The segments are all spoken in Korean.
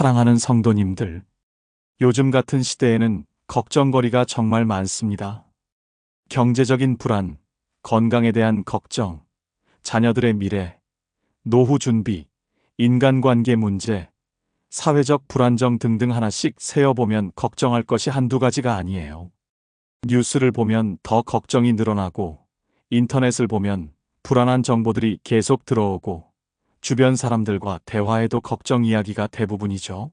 사랑하는 성도님들. 요즘 같은 시대에는 걱정거리가 정말 많습니다. 경제적인 불안, 건강에 대한 걱정, 자녀들의 미래, 노후 준비, 인간관계 문제, 사회적 불안정 등등 하나씩 세어보면 걱정할 것이 한두 가지가 아니에요. 뉴스를 보면 더 걱정이 늘어나고, 인터넷을 보면 불안한 정보들이 계속 들어오고, 주변 사람들과 대화에도 걱정 이야기가 대부분이죠.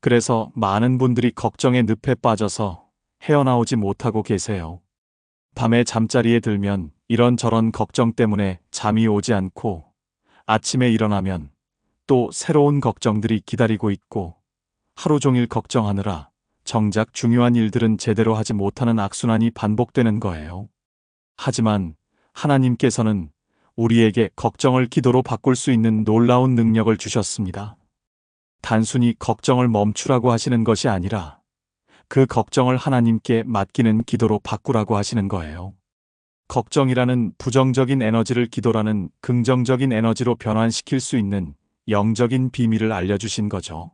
그래서 많은 분들이 걱정의 늪에 빠져서 헤어나오지 못하고 계세요. 밤에 잠자리에 들면 이런저런 걱정 때문에 잠이 오지 않고 아침에 일어나면 또 새로운 걱정들이 기다리고 있고 하루 종일 걱정하느라 정작 중요한 일들은 제대로 하지 못하는 악순환이 반복되는 거예요. 하지만 하나님께서는 우리에게 걱정을 기도로 바꿀 수 있는 놀라운 능력을 주셨습니다. 단순히 걱정을 멈추라고 하시는 것이 아니라 그 걱정을 하나님께 맡기는 기도로 바꾸라고 하시는 거예요. 걱정이라는 부정적인 에너지를 기도라는 긍정적인 에너지로 변환시킬 수 있는 영적인 비밀을 알려주신 거죠.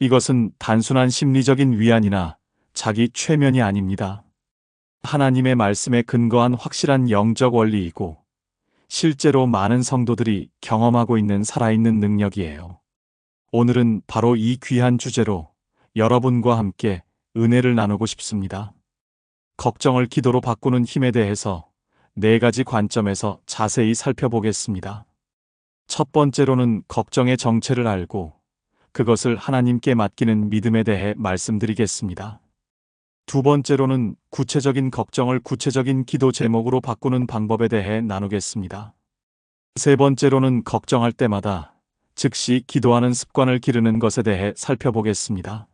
이것은 단순한 심리적인 위안이나 자기 최면이 아닙니다. 하나님의 말씀에 근거한 확실한 영적 원리이고 실제로 많은 성도들이 경험하고 있는 살아있는 능력이에요. 오늘은 바로 이 귀한 주제로 여러분과 함께 은혜를 나누고 싶습니다. 걱정을 기도로 바꾸는 힘에 대해서 네 가지 관점에서 자세히 살펴보겠습니다. 첫 번째로는 걱정의 정체를 알고 그것을 하나님께 맡기는 믿음에 대해 말씀드리겠습니다. 두 번째로는 구체적인 걱정을 구체적인 기도 제목으로 바꾸는 방법에 대해 나누겠습니다. 세 번째로는 걱정할 때마다 즉시 기도하는 습관을 기르는 것에 대해 살펴보겠습니다.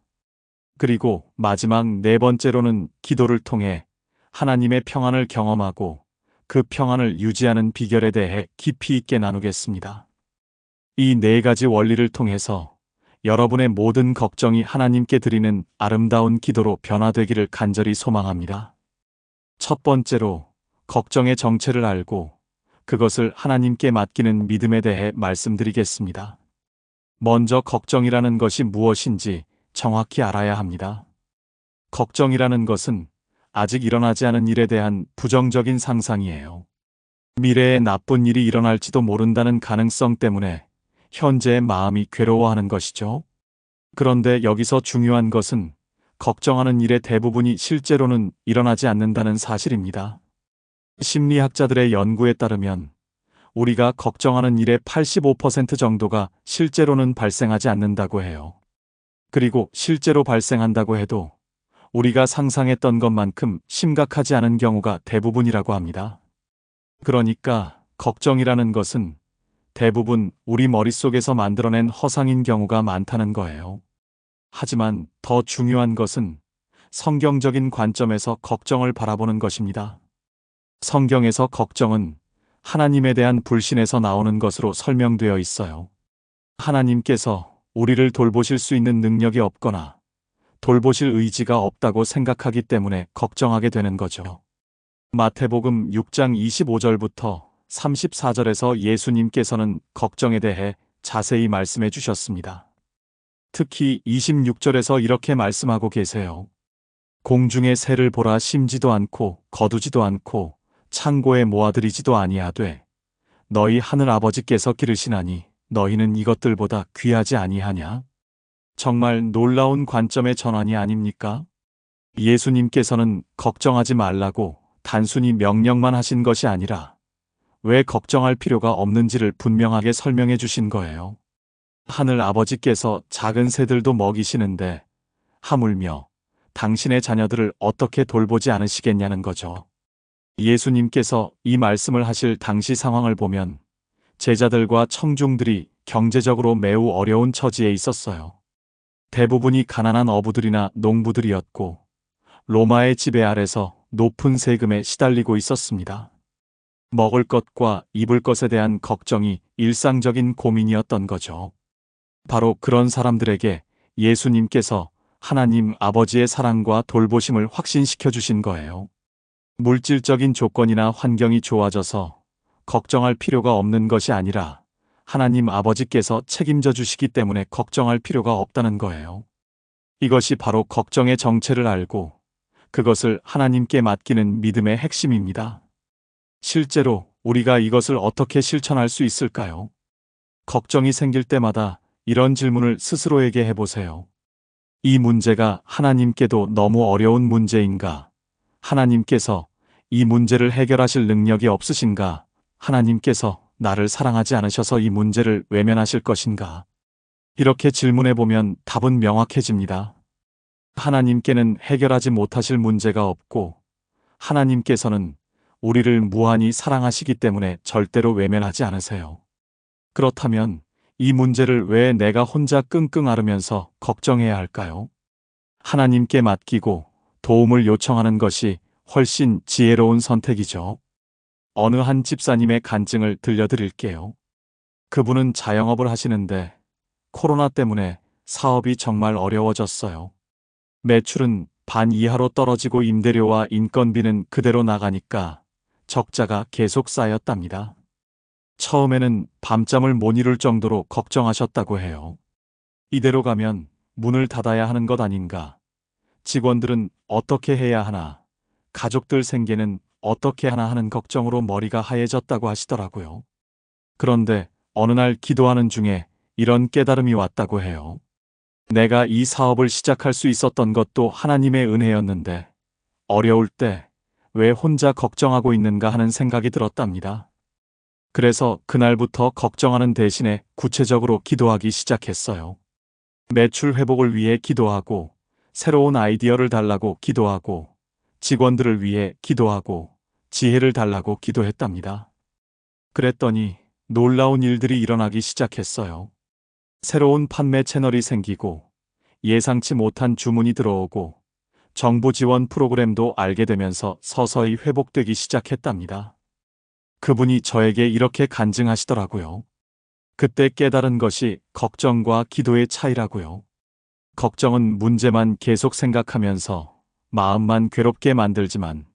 그리고 마지막 네 번째로는 기도를 통해 하나님의 평안을 경험하고 그 평안을 유지하는 비결에 대해 깊이 있게 나누겠습니다. 이 네 가지 원리를 통해서 여러분의 모든 걱정이 하나님께 드리는 아름다운 기도로 변화되기를 간절히 소망합니다. 첫 번째로 걱정의 정체를 알고 그것을 하나님께 맡기는 믿음에 대해 말씀드리겠습니다. 먼저 걱정이라는 것이 무엇인지 정확히 알아야 합니다. 걱정이라는 것은 아직 일어나지 않은 일에 대한 부정적인 상상이에요. 미래에 나쁜 일이 일어날지도 모른다는 가능성 때문에 현재의 마음이 괴로워하는 것이죠. 그런데 여기서 중요한 것은 걱정하는 일의 대부분이 실제로는 일어나지 않는다는 사실입니다. 심리학자들의 연구에 따르면 우리가 걱정하는 일의 85% 정도가 실제로는 발생하지 않는다고 해요. 그리고 실제로 발생한다고 해도 우리가 상상했던 것만큼 심각하지 않은 경우가 대부분이라고 합니다. 그러니까 걱정이라는 것은 대부분 우리 머릿속에서 만들어낸 허상인 경우가 많다는 거예요. 하지만 더 중요한 것은 성경적인 관점에서 걱정을 바라보는 것입니다. 성경에서 걱정은 하나님에 대한 불신에서 나오는 것으로 설명되어 있어요. 하나님께서 우리를 돌보실 수 있는 능력이 없거나 돌보실 의지가 없다고 생각하기 때문에 걱정하게 되는 거죠. 마태복음 6장 25절부터 34절에서 예수님께서는 걱정에 대해 자세히 말씀해 주셨습니다. 특히 26절에서 이렇게 말씀하고 계세요. 공중의 새를 보라 심지도 않고 거두지도 않고 창고에 모아들이지도 아니하되 너희 하늘 아버지께서 기르시나니 너희는 이것들보다 귀하지 아니하냐? 정말 놀라운 관점의 전환이 아닙니까? 예수님께서는 걱정하지 말라고 단순히 명령만 하신 것이 아니라 왜 걱정할 필요가 없는지를 분명하게 설명해 주신 거예요. 하늘 아버지께서 작은 새들도 먹이시는데 하물며 당신의 자녀들을 어떻게 돌보지 않으시겠냐는 거죠. 예수님께서 이 말씀을 하실 당시 상황을 보면 제자들과 청중들이 경제적으로 매우 어려운 처지에 있었어요. 대부분이 가난한 어부들이나 농부들이었고 로마의 지배 아래서 높은 세금에 시달리고 있었습니다. 먹을 것과 입을 것에 대한 걱정이 일상적인 고민이었던 거죠. 바로 그런 사람들에게 예수님께서 하나님 아버지의 사랑과 돌보심을 확신시켜 주신 거예요. 물질적인 조건이나 환경이 좋아져서 걱정할 필요가 없는 것이 아니라 하나님 아버지께서 책임져 주시기 때문에 걱정할 필요가 없다는 거예요. 이것이 바로 걱정의 정체를 알고 그것을 하나님께 맡기는 믿음의 핵심입니다. 실제로 우리가 이것을 어떻게 실천할 수 있을까요? 걱정이 생길 때마다 이런 질문을 스스로에게 해보세요. 이 문제가 하나님께도 너무 어려운 문제인가? 하나님께서 이 문제를 해결하실 능력이 없으신가? 하나님께서 나를 사랑하지 않으셔서 이 문제를 외면하실 것인가? 이렇게 질문해 보면 답은 명확해집니다. 하나님께는 해결하지 못하실 문제가 없고 하나님께서는 우리를 무한히 사랑하시기 때문에 절대로 외면하지 않으세요. 그렇다면 이 문제를 왜 내가 혼자 끙끙 앓으면서 걱정해야 할까요? 하나님께 맡기고 도움을 요청하는 것이 훨씬 지혜로운 선택이죠. 어느 한 집사님의 간증을 들려드릴게요. 그분은 자영업을 하시는데 코로나 때문에 사업이 정말 어려워졌어요. 매출은 반 이하로 떨어지고 임대료와 인건비는 그대로 나가니까 적자가 계속 쌓였답니다. 처음에는 밤잠을 못 이룰 정도로 걱정하셨다고 해요. 이대로 가면 문을 닫아야 하는 것 아닌가? 직원들은 어떻게 해야 하나? 가족들 생계는 어떻게 하나 하는 걱정으로 머리가 하얘졌다고 하시더라고요. 그런데 어느 날 기도하는 중에 이런 깨달음이 왔다고 해요. 내가 이 사업을 시작할 수 있었던 것도 하나님의 은혜였는데 어려울 때 왜 혼자 걱정하고 있는가 하는 생각이 들었답니다. 그래서 그날부터 걱정하는 대신에 구체적으로 기도하기 시작했어요. 매출 회복을 위해 기도하고 새로운 아이디어를 달라고 기도하고 직원들을 위해 기도하고 지혜를 달라고 기도했답니다. 그랬더니 놀라운 일들이 일어나기 시작했어요. 새로운 판매 채널이 생기고 예상치 못한 주문이 들어오고 정부 지원 프로그램도 알게 되면서 서서히 회복되기 시작했답니다. 그분이 저에게 이렇게 간증하시더라고요. 그때 깨달은 것이 걱정과 기도의 차이라고요. 걱정은 문제만 계속 생각하면서 마음만 괴롭게 만들지만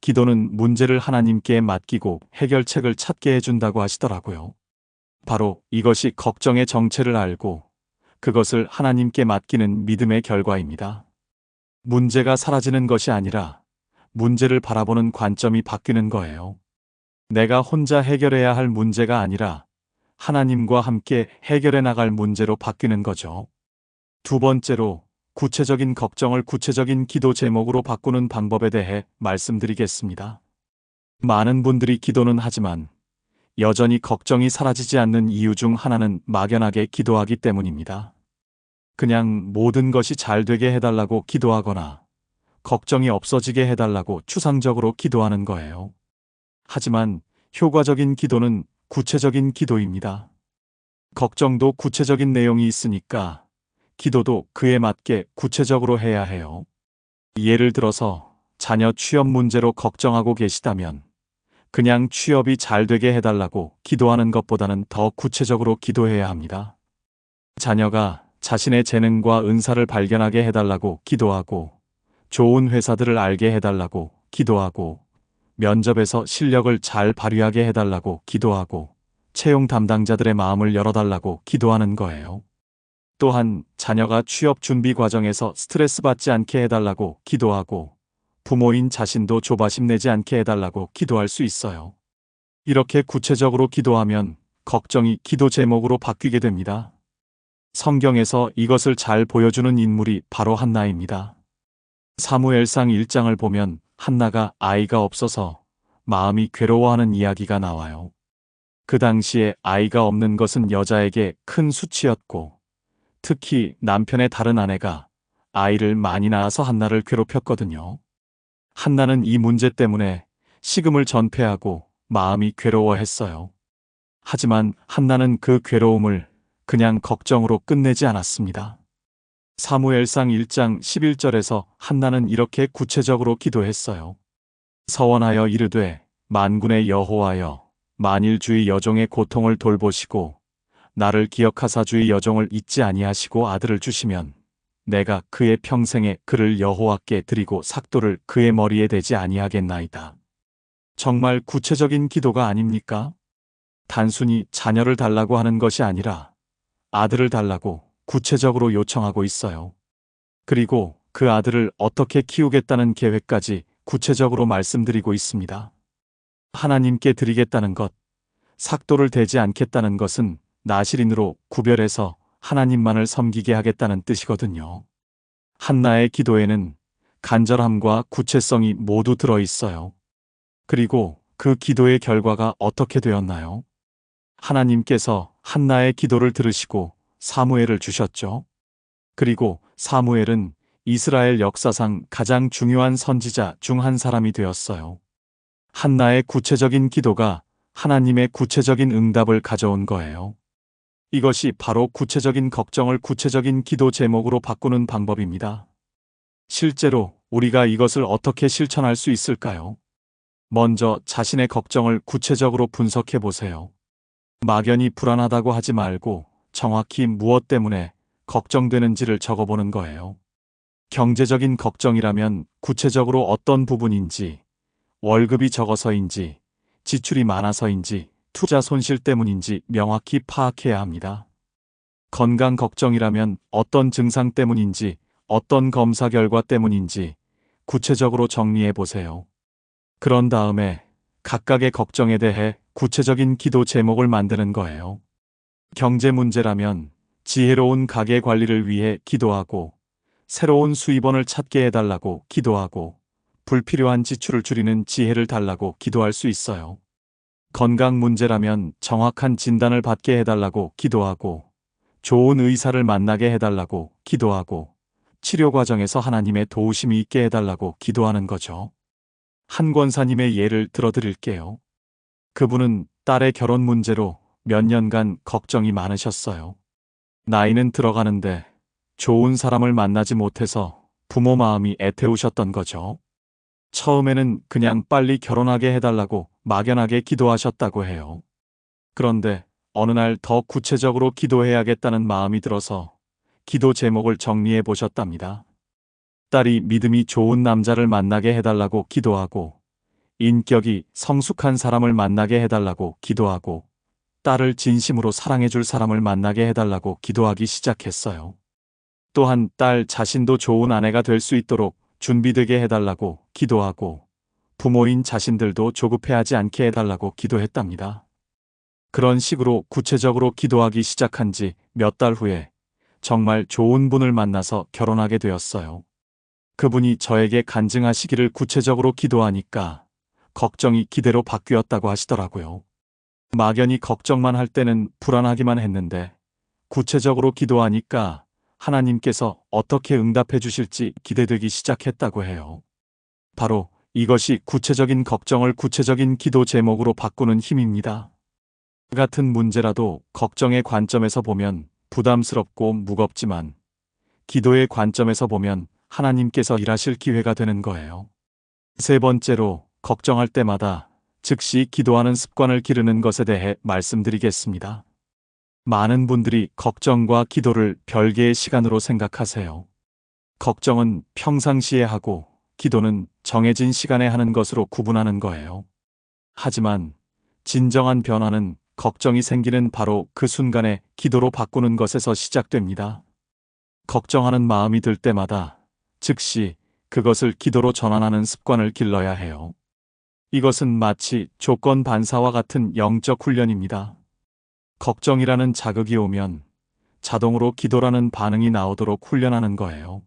기도는 문제를 하나님께 맡기고 해결책을 찾게 해준다고 하시더라고요. 바로 이것이 걱정의 정체를 알고 그것을 하나님께 맡기는 믿음의 결과입니다. 문제가 사라지는 것이 아니라 문제를 바라보는 관점이 바뀌는 거예요. 내가 혼자 해결해야 할 문제가 아니라 하나님과 함께 해결해 나갈 문제로 바뀌는 거죠. 두 번째로 구체적인 걱정을 구체적인 기도 제목으로 바꾸는 방법에 대해 말씀드리겠습니다. 많은 분들이 기도는 하지만 여전히 걱정이 사라지지 않는 이유 중 하나는 막연하게 기도하기 때문입니다. 그냥 모든 것이 잘 되게 해달라고 기도하거나 걱정이 없어지게 해달라고 추상적으로 기도하는 거예요. 하지만 효과적인 기도는 구체적인 기도입니다. 걱정도 구체적인 내용이 있으니까 기도도 그에 맞게 구체적으로 해야 해요. 예를 들어서 자녀 취업 문제로 걱정하고 계시다면 그냥 취업이 잘 되게 해달라고 기도하는 것보다는 더 구체적으로 기도해야 합니다. 자녀가 자신의 재능과 은사를 발견하게 해달라고 기도하고 좋은 회사들을 알게 해달라고 기도하고 면접에서 실력을 잘 발휘하게 해달라고 기도하고 채용 담당자들의 마음을 열어달라고 기도하는 거예요. 또한 자녀가 취업 준비 과정에서 스트레스 받지 않게 해달라고 기도하고 부모인 자신도 조바심 내지 않게 해달라고 기도할 수 있어요. 이렇게 구체적으로 기도하면 걱정이 기도 제목으로 바뀌게 됩니다. 성경에서 이것을 잘 보여주는 인물이 바로 한나입니다. 사무엘상 1장을 보면 한나가 아이가 없어서 마음이 괴로워하는 이야기가 나와요. 그 당시에 아이가 없는 것은 여자에게 큰 수치였고 특히 남편의 다른 아내가 아이를 많이 낳아서 한나를 괴롭혔거든요. 한나는 이 문제 때문에 식음을 전폐하고 마음이 괴로워했어요. 하지만 한나는 그 괴로움을 그냥 걱정으로 끝내지 않았습니다. 사무엘상 1장 11절에서 한나는 이렇게 구체적으로 기도했어요. 서원하여 이르되 만군의 여호와여 만일 주의 여종의 고통을 돌보시고 나를 기억하사 주의 여종을 잊지 아니하시고 아들을 주시면 내가 그의 평생에 그를 여호와께 드리고 삭도를 그의 머리에 대지 아니하겠나이다. 정말 구체적인 기도가 아닙니까? 단순히 자녀를 달라고 하는 것이 아니라 아들을 달라고 구체적으로 요청하고 있어요. 그리고 그 아들을 어떻게 키우겠다는 계획까지 구체적으로 말씀드리고 있습니다. 하나님께 드리겠다는 것, 삭도를 대지 않겠다는 것은 나실인으로 구별해서 하나님만을 섬기게 하겠다는 뜻이거든요. 한나의 기도에는 간절함과 구체성이 모두 들어 있어요. 그리고 그 기도의 결과가 어떻게 되었나요? 하나님께서 한나의 기도를 들으시고 사무엘을 주셨죠. 그리고 사무엘은 이스라엘 역사상 가장 중요한 선지자 중 한 사람이 되었어요. 한나의 구체적인 기도가 하나님의 구체적인 응답을 가져온 거예요. 이것이 바로 구체적인 걱정을 구체적인 기도 제목으로 바꾸는 방법입니다. 실제로 우리가 이것을 어떻게 실천할 수 있을까요? 먼저 자신의 걱정을 구체적으로 분석해 보세요. 막연히 불안하다고 하지 말고 정확히 무엇 때문에 걱정되는지를 적어보는 거예요. 경제적인 걱정이라면 구체적으로 어떤 부분인지, 월급이 적어서인지, 지출이 많아서인지, 투자 손실 때문인지 명확히 파악해야 합니다. 건강 걱정이라면 어떤 증상 때문인지, 어떤 검사 결과 때문인지 구체적으로 정리해 보세요. 그런 다음에 각각의 걱정에 대해 구체적인 기도 제목을 만드는 거예요. 경제 문제라면 지혜로운 가계 관리를 위해 기도하고 새로운 수입원을 찾게 해달라고 기도하고 불필요한 지출을 줄이는 지혜를 달라고 기도할 수 있어요. 건강 문제라면 정확한 진단을 받게 해달라고 기도하고 좋은 의사를 만나게 해달라고 기도하고 치료 과정에서 하나님의 도우심이 있게 해달라고 기도하는 거죠. 한 권사님의 예를 들어드릴게요. 그분은 딸의 결혼 문제로 몇 년간 걱정이 많으셨어요. 나이는 들어가는데 좋은 사람을 만나지 못해서 부모 마음이 애태우셨던 거죠. 처음에는 그냥 빨리 결혼하게 해달라고 막연하게 기도하셨다고 해요. 그런데 어느 날 더 구체적으로 기도해야겠다는 마음이 들어서 기도 제목을 정리해 보셨답니다. 딸이 믿음이 좋은 남자를 만나게 해달라고 기도하고, 인격이 성숙한 사람을 만나게 해달라고 기도하고, 딸을 진심으로 사랑해줄 사람을 만나게 해달라고 기도하기 시작했어요. 또한 딸 자신도 좋은 아내가 될 수 있도록 준비되게 해달라고 기도하고 부모인 자신들도 조급해하지 않게 해달라고 기도했답니다. 그런 식으로 구체적으로 기도하기 시작한 지 몇 달 후에 정말 좋은 분을 만나서 결혼하게 되었어요. 그분이 저에게 간증하시기를 구체적으로 기도하니까 걱정이 기대로 바뀌었다고 하시더라고요. 막연히 걱정만 할 때는 불안하기만 했는데 구체적으로 기도하니까 하나님께서 어떻게 응답해 주실지 기대되기 시작했다고 해요. 바로 이것이 구체적인 걱정을 구체적인 기도 제목으로 바꾸는 힘입니다. 같은 문제라도 걱정의 관점에서 보면 부담스럽고 무겁지만 기도의 관점에서 보면 하나님께서 일하실 기회가 되는 거예요. 세 번째로 걱정할 때마다 즉시 기도하는 습관을 기르는 것에 대해 말씀드리겠습니다. 많은 분들이 걱정과 기도를 별개의 시간으로 생각하세요. 걱정은 평상시에 하고 기도는 정해진 시간에 하는 것으로 구분하는 거예요. 하지만 진정한 변화는 걱정이 생기는 바로 그 순간에 기도로 바꾸는 것에서 시작됩니다. 걱정하는 마음이 들 때마다 즉시 그것을 기도로 전환하는 습관을 길러야 해요. 이것은 마치 조건 반사와 같은 영적 훈련입니다. 걱정이라는 자극이 오면 자동으로 기도라는 반응이 나오도록 훈련하는 거예요.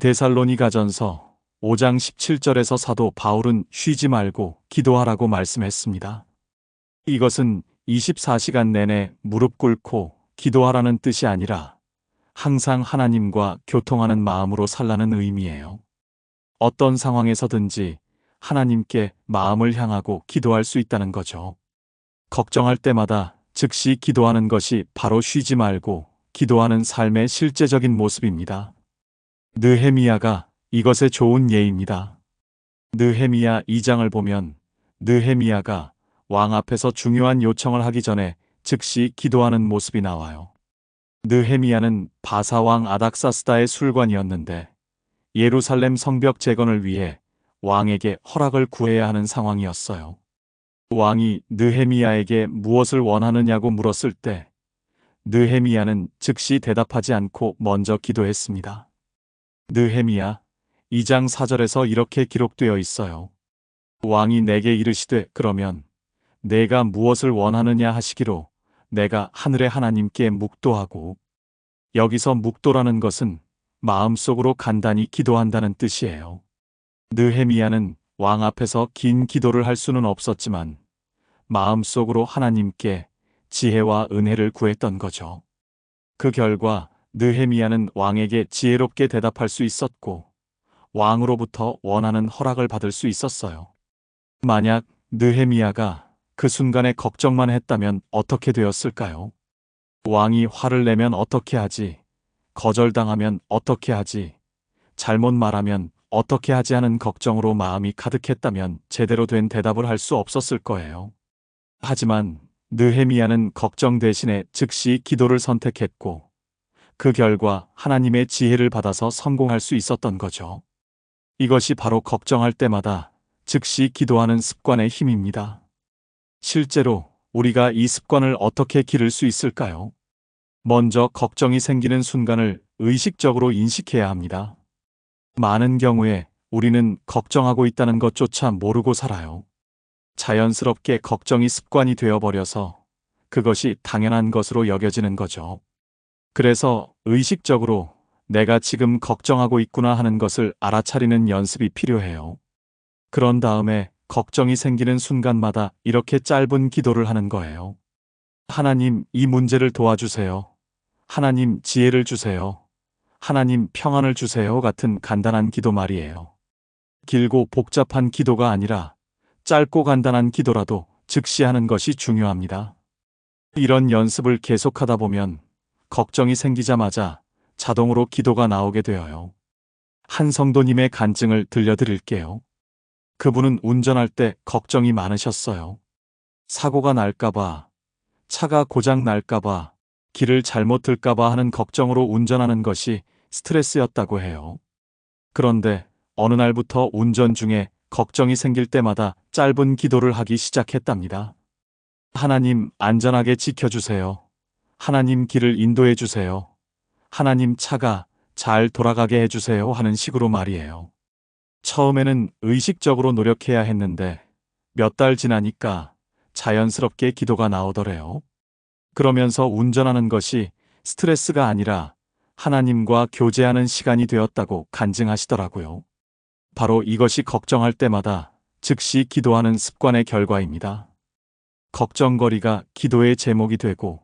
데살로니 가전서 5장 17절에서 사도 바울은 쉬지 말고 기도하라고 말씀했습니다. 이것은 24시간 내내 무릎 꿇고 기도하라는 뜻이 아니라 항상 하나님과 교통하는 마음으로 살라는 의미예요. 어떤 상황에서든지 하나님께 마음을 향하고 기도할 수 있다는 거죠. 걱정할 때마다 즉시 기도하는 것이 바로 쉬지 말고 기도하는 삶의 실제적인 모습입니다. 느헤미야가 이것의 좋은 예입니다. 느헤미야 2장을 보면 느헤미야가 왕 앞에서 중요한 요청을 하기 전에 즉시 기도하는 모습이 나와요. 느헤미야는 바사왕 아닥사스다의 술관이었는데 예루살렘 성벽 재건을 위해 왕에게 허락을 구해야 하는 상황이었어요. 왕이 느헤미야에게 무엇을 원하느냐고 물었을 때 느헤미야는 즉시 대답하지 않고 먼저 기도했습니다. 느헤미야 2장 4절에서 이렇게 기록되어 있어요. 왕이 내게 이르시되 그러면 내가 무엇을 원하느냐 하시기로 내가 하늘의 하나님께 묵도하고 여기서 묵도라는 것은 마음속으로 간단히 기도한다는 뜻이에요. 느헤미야는 왕 앞에서 긴 기도를 할 수는 없었지만 마음속으로 하나님께 지혜와 은혜를 구했던 거죠. 그 결과 느헤미야는 왕에게 지혜롭게 대답할 수 있었고 왕으로부터 원하는 허락을 받을 수 있었어요. 만약 느헤미야가 그 순간에 걱정만 했다면 어떻게 되었을까요? 왕이 화를 내면 어떻게 하지? 거절당하면 어떻게 하지? 잘못 말하면 어떻게 하지 하는 걱정으로 마음이 가득했다면 제대로 된 대답을 할 수 없었을 거예요. 하지만 느헤미야는 걱정 대신에 즉시 기도를 선택했고 그 결과 하나님의 지혜를 받아서 성공할 수 있었던 거죠. 이것이 바로 걱정할 때마다 즉시 기도하는 습관의 힘입니다. 실제로 우리가 이 습관을 어떻게 기를 수 있을까요? 먼저 걱정이 생기는 순간을 의식적으로 인식해야 합니다. 많은 경우에 우리는 걱정하고 있다는 것조차 모르고 살아요. 자연스럽게 걱정이 습관이 되어버려서 그것이 당연한 것으로 여겨지는 거죠. 그래서 의식적으로 내가 지금 걱정하고 있구나 하는 것을 알아차리는 연습이 필요해요. 그런 다음에 걱정이 생기는 순간마다 이렇게 짧은 기도를 하는 거예요. 하나님, 이 문제를 도와주세요. 하나님, 지혜를 주세요. 하나님, 평안을 주세요. 같은 간단한 기도 말이에요. 길고 복잡한 기도가 아니라 짧고 간단한 기도라도 즉시 하는 것이 중요합니다. 이런 연습을 계속하다 보면 걱정이 생기자마자 자동으로 기도가 나오게 되어요. 한 성도님의 간증을 들려드릴게요. 그분은 운전할 때 걱정이 많으셨어요. 사고가 날까봐, 차가 고장 날까봐, 길을 잘못 들까봐 하는 걱정으로 운전하는 것이 스트레스였다고 해요. 그런데 어느 날부터 운전 중에 걱정이 생길 때마다 짧은 기도를 하기 시작했답니다. 하나님 안전하게 지켜주세요. 하나님 길을 인도해 주세요. 하나님 차가 잘 돌아가게 해주세요 하는 식으로 말이에요. 처음에는 의식적으로 노력해야 했는데 몇 달 지나니까 자연스럽게 기도가 나오더래요. 그러면서 운전하는 것이 스트레스가 아니라 하나님과 교제하는 시간이 되었다고 간증하시더라고요. 바로 이것이 걱정할 때마다 즉시 기도하는 습관의 결과입니다. 걱정거리가 기도의 제목이 되고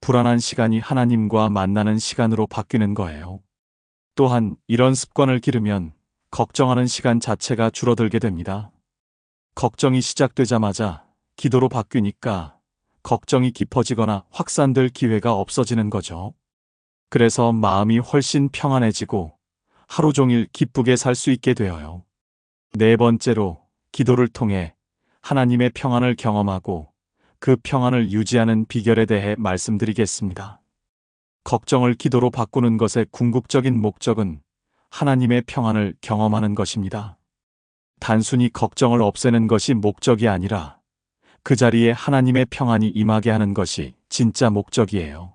불안한 시간이 하나님과 만나는 시간으로 바뀌는 거예요. 또한 이런 습관을 기르면 걱정하는 시간 자체가 줄어들게 됩니다. 걱정이 시작되자마자 기도로 바뀌니까 걱정이 깊어지거나 확산될 기회가 없어지는 거죠. 그래서 마음이 훨씬 평안해지고 하루 종일 기쁘게 살 수 있게 되어요. 네 번째로 기도를 통해 하나님의 평안을 경험하고 그 평안을 유지하는 비결에 대해 말씀드리겠습니다. 걱정을 기도로 바꾸는 것의 궁극적인 목적은 하나님의 평안을 경험하는 것입니다. 단순히 걱정을 없애는 것이 목적이 아니라 그 자리에 하나님의 평안이 임하게 하는 것이 진짜 목적이에요.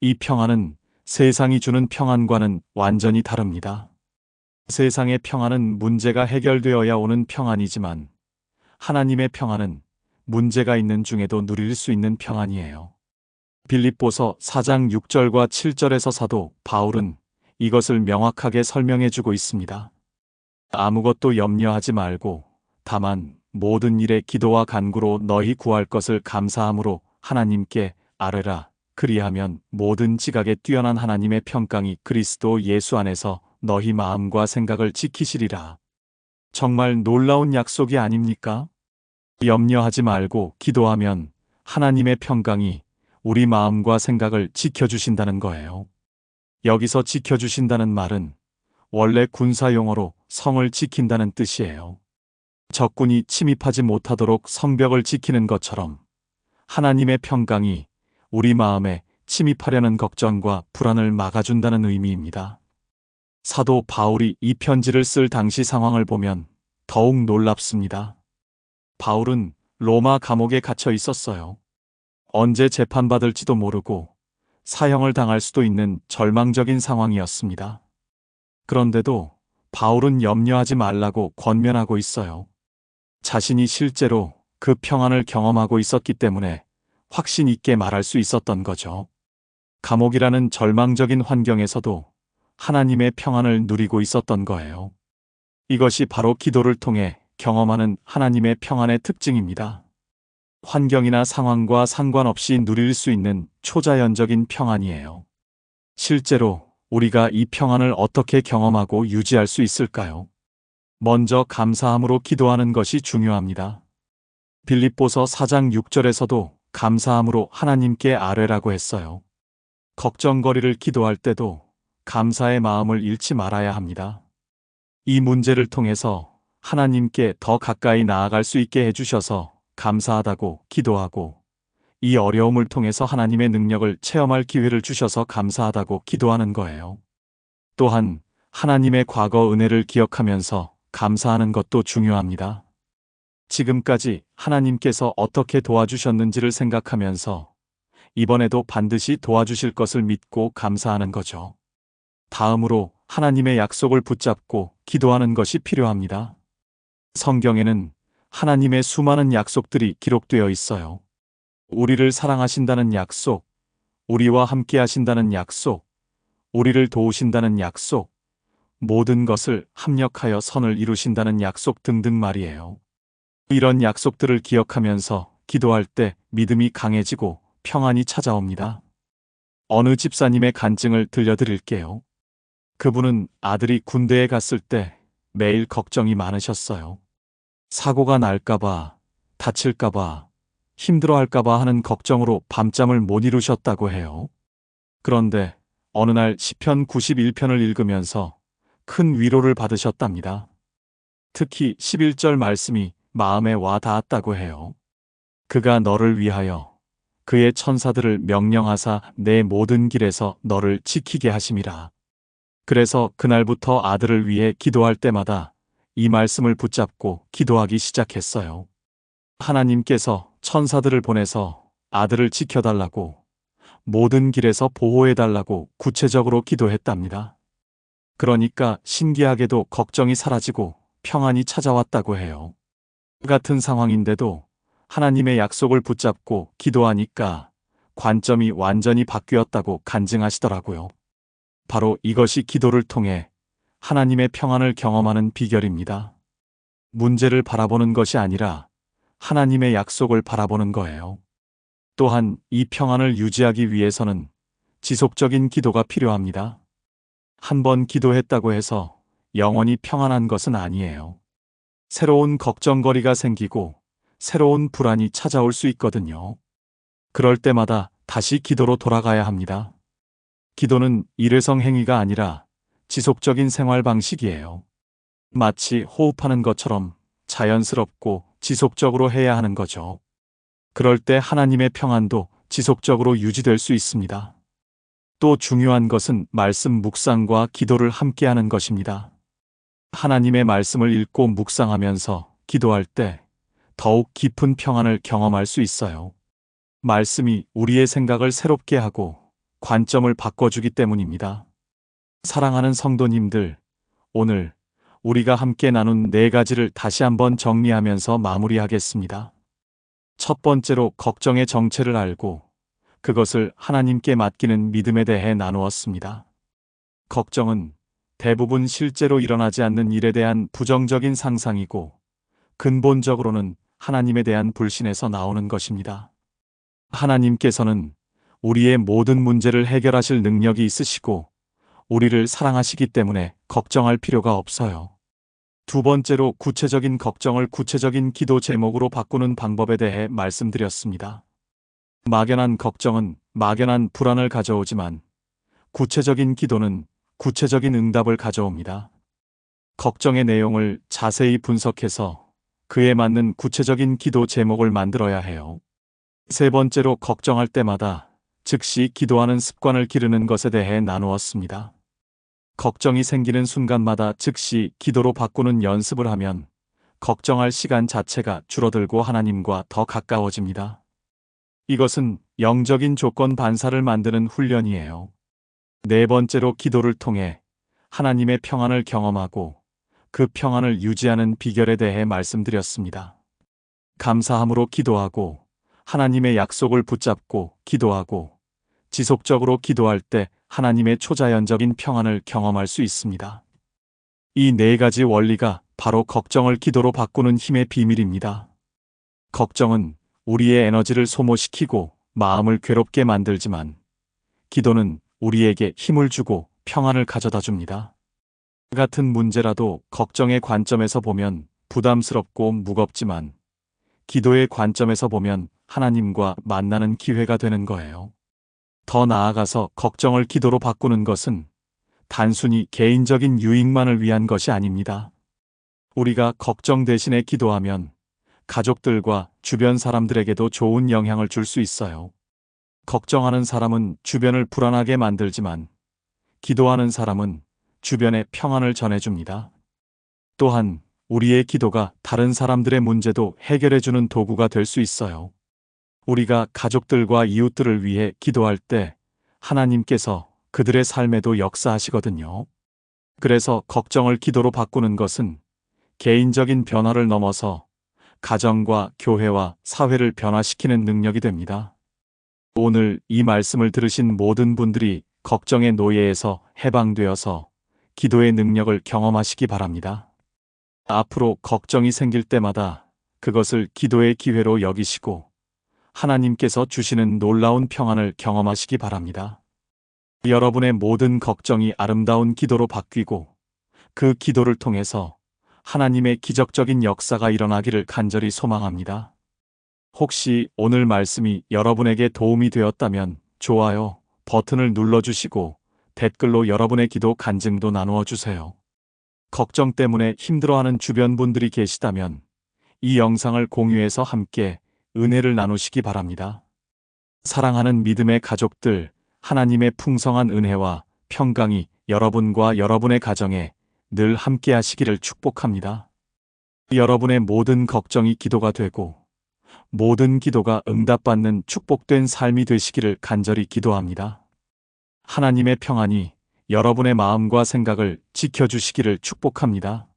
이 평안은 세상이 주는 평안과는 완전히 다릅니다. 세상의 평안은 문제가 해결되어야 오는 평안이지만 하나님의 평안은 문제가 있는 중에도 누릴 수 있는 평안이에요. 빌립보서 4장 6절과 7절에서 사도 바울은 이것을 명확하게 설명해 주고 있습니다. 아무것도 염려하지 말고 다만 모든 일에 기도와 간구로 너희 구할 것을 감사함으로 하나님께 아뢰라. 그리하면 모든 지각에 뛰어난 하나님의 평강이 그리스도 예수 안에서 너희 마음과 생각을 지키시리라. 정말 놀라운 약속이 아닙니까? 염려하지 말고 기도하면 하나님의 평강이 우리 마음과 생각을 지켜주신다는 거예요. 여기서 지켜주신다는 말은 원래 군사 용어로 성을 지킨다는 뜻이에요. 적군이 침입하지 못하도록 성벽을 지키는 것처럼 하나님의 평강이 우리 마음에 침입하려는 걱정과 불안을 막아준다는 의미입니다. 사도 바울이 이 편지를 쓸 당시 상황을 보면 더욱 놀랍습니다. 바울은 로마 감옥에 갇혀 있었어요. 언제 재판받을지도 모르고 사형을 당할 수도 있는 절망적인 상황이었습니다. 그런데도 바울은 염려하지 말라고 권면하고 있어요. 자신이 실제로 그 평안을 경험하고 있었기 때문에 확신 있게 말할 수 있었던 거죠. 감옥이라는 절망적인 환경에서도 하나님의 평안을 누리고 있었던 거예요. 이것이 바로 기도를 통해 경험하는 하나님의 평안의 특징입니다. 환경이나 상황과 상관없이 누릴 수 있는 초자연적인 평안이에요. 실제로 우리가 이 평안을 어떻게 경험하고 유지할 수 있을까요? 먼저 감사함으로 기도하는 것이 중요합니다. 빌립보서 4장 6절에서도 감사함으로 하나님께 아뢰라고 했어요. 걱정거리를 기도할 때도 감사의 마음을 잃지 말아야 합니다. 이 문제를 통해서 하나님께 더 가까이 나아갈 수 있게 해주셔서 감사하다고 기도하고 이 어려움을 통해서 하나님의 능력을 체험할 기회를 주셔서 감사하다고 기도하는 거예요. 또한 하나님의 과거 은혜를 기억하면서 감사하는 것도 중요합니다. 지금까지 하나님께서 어떻게 도와주셨는지를 생각하면서 이번에도 반드시 도와주실 것을 믿고 감사하는 거죠. 다음으로 하나님의 약속을 붙잡고 기도하는 것이 필요합니다. 성경에는 하나님의 수많은 약속들이 기록되어 있어요. 우리를 사랑하신다는 약속, 우리와 함께 하신다는 약속, 우리를 도우신다는 약속, 모든 것을 합력하여 선을 이루신다는 약속 등등 말이에요. 이런 약속들을 기억하면서 기도할 때 믿음이 강해지고 평안이 찾아옵니다. 어느 집사님의 간증을 들려드릴게요. 그분은 아들이 군대에 갔을 때 매일 걱정이 많으셨어요. 사고가 날까봐, 다칠까봐, 힘들어할까봐 하는 걱정으로 밤잠을 못 이루셨다고 해요. 그런데 어느 날 시편 91편을 읽으면서 큰 위로를 받으셨답니다. 특히 11절 말씀이 마음에 와 닿았다고 해요. 그가 너를 위하여 그의 천사들을 명령하사 내 모든 길에서 너를 지키게 하심이라. 그래서 그날부터 아들을 위해 기도할 때마다 이 말씀을 붙잡고 기도하기 시작했어요. 하나님께서 천사들을 보내서 아들을 지켜달라고 모든 길에서 보호해달라고 구체적으로 기도했답니다. 그러니까 신기하게도 걱정이 사라지고 평안이 찾아왔다고 해요. 같은 상황인데도 하나님의 약속을 붙잡고 기도하니까 관점이 완전히 바뀌었다고 간증하시더라고요. 바로 이것이 기도를 통해 하나님의 평안을 경험하는 비결입니다. 문제를 바라보는 것이 아니라 하나님의 약속을 바라보는 거예요. 또한 이 평안을 유지하기 위해서는 지속적인 기도가 필요합니다. 한 번 기도했다고 해서 영원히 평안한 것은 아니에요. 새로운 걱정거리가 생기고 새로운 불안이 찾아올 수 있거든요. 그럴 때마다 다시 기도로 돌아가야 합니다. 기도는 일회성 행위가 아니라 지속적인 생활 방식이에요. 마치 호흡하는 것처럼 자연스럽고 지속적으로 해야 하는 거죠. 그럴 때 하나님의 평안도 지속적으로 유지될 수 있습니다. 또 중요한 것은 말씀 묵상과 기도를 함께 하는 것입니다. 하나님의 말씀을 읽고 묵상하면서 기도할 때 더욱 깊은 평안을 경험할 수 있어요. 말씀이 우리의 생각을 새롭게 하고 관점을 바꿔주기 때문입니다. 사랑하는 성도님들, 오늘 우리가 함께 나눈 네 가지를 다시 한번 정리하면서 마무리하겠습니다. 첫 번째로 걱정의 정체를 알고 그것을 하나님께 맡기는 믿음에 대해 나누었습니다. 걱정은 대부분 실제로 일어나지 않는 일에 대한 부정적인 상상이고 근본적으로는 하나님에 대한 불신에서 나오는 것입니다. 하나님께서는 우리의 모든 문제를 해결하실 능력이 있으시고 우리를 사랑하시기 때문에 걱정할 필요가 없어요. 두 번째로 구체적인 걱정을 구체적인 기도 제목으로 바꾸는 방법에 대해 말씀드렸습니다. 막연한 걱정은 막연한 불안을 가져오지만 구체적인 기도는 구체적인 응답을 가져옵니다. 걱정의 내용을 자세히 분석해서 그에 맞는 구체적인 기도 제목을 만들어야 해요. 세 번째로 걱정할 때마다 즉시 기도하는 습관을 기르는 것에 대해 나누었습니다. 걱정이 생기는 순간마다 즉시 기도로 바꾸는 연습을 하면 걱정할 시간 자체가 줄어들고 하나님과 더 가까워집니다. 이것은 영적인 조건 반사를 만드는 훈련이에요. 네 번째로 기도를 통해 하나님의 평안을 경험하고 그 평안을 유지하는 비결에 대해 말씀드렸습니다. 감사함으로 기도하고 하나님의 약속을 붙잡고 기도하고 지속적으로 기도할 때 하나님의 초자연적인 평안을 경험할 수 있습니다. 이 네 가지 원리가 바로 걱정을 기도로 바꾸는 힘의 비밀입니다. 걱정은 우리의 에너지를 소모시키고 마음을 괴롭게 만들지만 기도는 우리에게 힘을 주고 평안을 가져다 줍니다. 같은 문제라도 걱정의 관점에서 보면 부담스럽고 무겁지만 기도의 관점에서 보면 하나님과 만나는 기회가 되는 거예요. 더 나아가서 걱정을 기도로 바꾸는 것은 단순히 개인적인 유익만을 위한 것이 아닙니다. 우리가 걱정 대신에 기도하면 가족들과 주변 사람들에게도 좋은 영향을 줄 수 있어요. 걱정하는 사람은 주변을 불안하게 만들지만 기도하는 사람은 주변에 평안을 전해줍니다. 또한 우리의 기도가 다른 사람들의 문제도 해결해주는 도구가 될 수 있어요. 우리가 가족들과 이웃들을 위해 기도할 때 하나님께서 그들의 삶에도 역사하시거든요. 그래서 걱정을 기도로 바꾸는 것은 개인적인 변화를 넘어서 가정과 교회와 사회를 변화시키는 능력이 됩니다. 오늘 이 말씀을 들으신 모든 분들이 걱정의 노예에서 해방되어서 기도의 능력을 경험하시기 바랍니다. 앞으로 걱정이 생길 때마다 그것을 기도의 기회로 여기시고 하나님께서 주시는 놀라운 평안을 경험하시기 바랍니다. 여러분의 모든 걱정이 아름다운 기도로 바뀌고 그 기도를 통해서 하나님의 기적적인 역사가 일어나기를 간절히 소망합니다. 혹시 오늘 말씀이 여러분에게 도움이 되었다면 좋아요 버튼을 눌러주시고 댓글로 여러분의 기도 간증도 나누어 주세요. 걱정 때문에 힘들어하는 주변 분들이 계시다면 이 영상을 공유해서 함께 은혜를 나누시기 바랍니다. 사랑하는 믿음의 가족들, 하나님의 풍성한 은혜와 평강이 여러분과 여러분의 가정에 늘 함께 하시기를 축복합니다. 여러분의 모든 걱정이 기도가 되고 모든 기도가 응답받는 축복된 삶이 되시기를 간절히 기도합니다. 하나님의 평안이 여러분의 마음과 생각을 지켜주시기를 축복합니다.